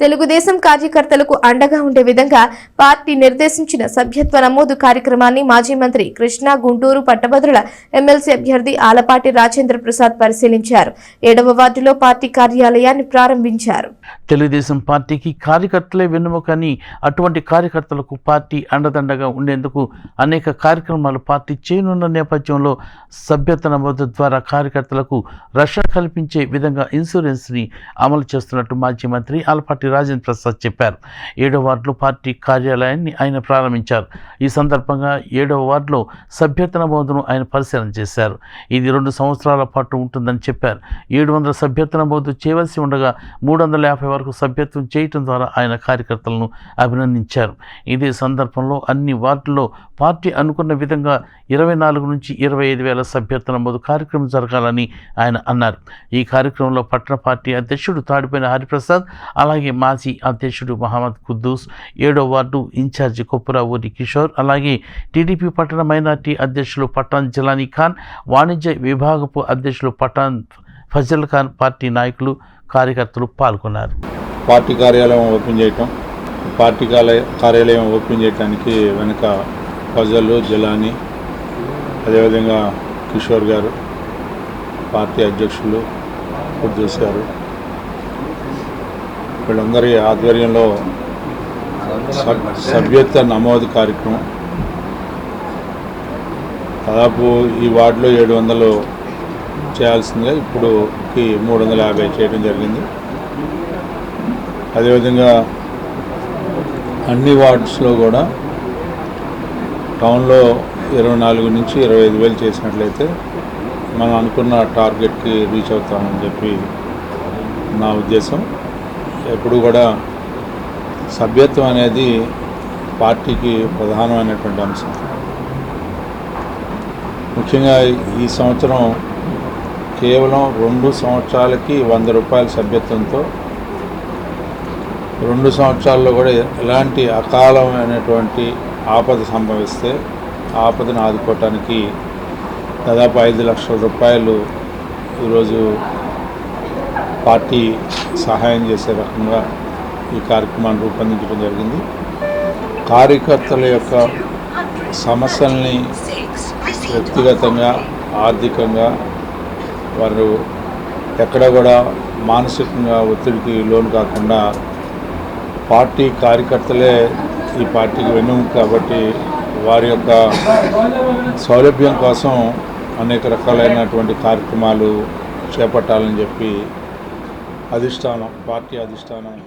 తెలుగుదేశం కార్యకర్తలకు అండగా ఉండే విధంగా పార్టీ నిర్దేశించిన సభ్యత్వ నమోదు కార్యక్రమాన్ని మాజీ మంత్రి కృష్ణా గుంటూరు పట్టభద్రుల ఎమ్మెల్సీ అభ్యర్థి ఆలపాటి రాజేంద్ర ప్రసాద్ పరిశీలించారు. ఏడవ వార్డులో పార్టీ కార్యాలయాన్ని ప్రారంభించారు. తెలుగుదేశం పార్టీకి కార్యకర్తలే వెన్నుముకని అటువంటి కార్యకర్తలకు పార్టీ అండదండగా ఉండేందుకు అనేక కార్యక్రమాలు పార్టీ చేయనున్న నేపథ్యంలో సభ్యత నమోదు ద్వారా కార్యకర్తలకు రక్షణ కల్పించే విధంగా ఇన్సూరెన్స్ని అమలు చేస్తున్నట్టు మాజీ మంత్రి ఆలపాటి రాజేంద్ర ప్రసాద్ చెప్పారు. ఏడవ వార్డులో పార్టీ కార్యాలయాన్ని ఆయన ప్రారంభించారు. ఈ సందర్భంగా ఏడవ వార్డులో సభ్యత నమోదును ఆయన పరిశీలన చేశారు. ఇది రెండు సంవత్సరాల పాటు ఉంటుందని చెప్పారు. ఏడు వందల సభ్యత నమోదు చేయవలసి ఉండగా మూడు వందల యాభై వరకు సభ్యత్వం చేయటం ద్వారా ఆయన కార్యకర్తలను అభినందించారు. ఇదే సందర్భంలో అన్ని వార్డుల్లో పార్టీ అనుకున్న విధంగా ఇరవై నాలుగు నుంచి ఇరవై ఐదు వేల సభ్యత్వ నమోదు కార్యక్రమం జరగాలని ఆయన అన్నారు. ఈ కార్యక్రమంలో పట్టణ పార్టీ అధ్యక్షుడు తాడిపోయిన హరిప్రసాద్ అలాగే మాజీ అధ్యక్షుడు మహమ్మద్ కుద్దూస్ ఏడో వార్డు ఇన్ఛార్జి కొప్పురావూరి కిషోర్ అలాగే టీడీపీ పట్టణ మైనార్టీ అధ్యక్షులు పఠాన్ జలానీ ఖాన్ వాణిజ్య విభాగపు అధ్యక్షులు పఠాన్ ఫజల్ ఖాన్ పార్టీ నాయకులు కార్యకర్తలు పాల్గొన్నారు. పార్టీ కార్యాలయం ఓపెన్ చేయటం పార్టీ కార్యాలయం ఓపెన్ చేయడానికి వెనక ఫజల్ జలాని అదేవిధంగా కిషోర్ గారు పార్టీ అధ్యక్షులు కుర్దూస్ గారు వీళ్ళందరి ఆధ్వర్యంలో సబ్- సభ్యత్వ నమోదు కార్యక్రమం. దాదాపు ఈ వార్డులో ఏడు వందలు చేయాల్సిందిగా ఇప్పుడు మూడు వందల యాభై చేయడం జరిగింది. అదేవిధంగా అన్ని వార్డ్స్లో కూడా టౌన్లో ఇరవై నాలుగు నుంచి ఇరవై ఐదు వేలు చేసినట్లయితే మనం అనుకున్న టార్గెట్కి రీచ్ అవుతామని చెప్పి నా ఉద్దేశం. ఎప్పుడు కూడా సభ్యత్వం అనేది పార్టీకి ప్రధానమైనటువంటి అంశం. ముఖ్యంగా ఈ సంవత్సరం కేవలం రెండు సంవత్సరాలకి వంద రూపాయల సభ్యత్వంతో రెండు సంవత్సరాల్లో కూడా ఎలాంటి అకాలమైనటువంటి ఆపద సంభవిస్తే ఆపదను ఆదుకోవటానికి దాదాపు ఐదు లక్షల రూపాయలు ఈరోజు పార్టీ సహాయం చేసే రకంగా ఈ కార్యక్రమాన్ని రూపొందించడం జరిగింది. కార్యకర్తల యొక్క సమస్యల్ని వ్యక్తిగతంగా ఆర్థికంగా వారు ఎక్కడ కూడా మానసికంగా ఒత్తిడికి లోను కాకుండా పార్టీ కార్యకర్తలే ఈ పార్టీకి వెన్నుముక కాబట్టి వారి యొక్క సౌలభ్యం కోసం అనేక రకాలైనటువంటి కార్యక్రమాలు చేపట్టాలని చెప్పి అధిష్టానం పార్టీ అధిష్టానం.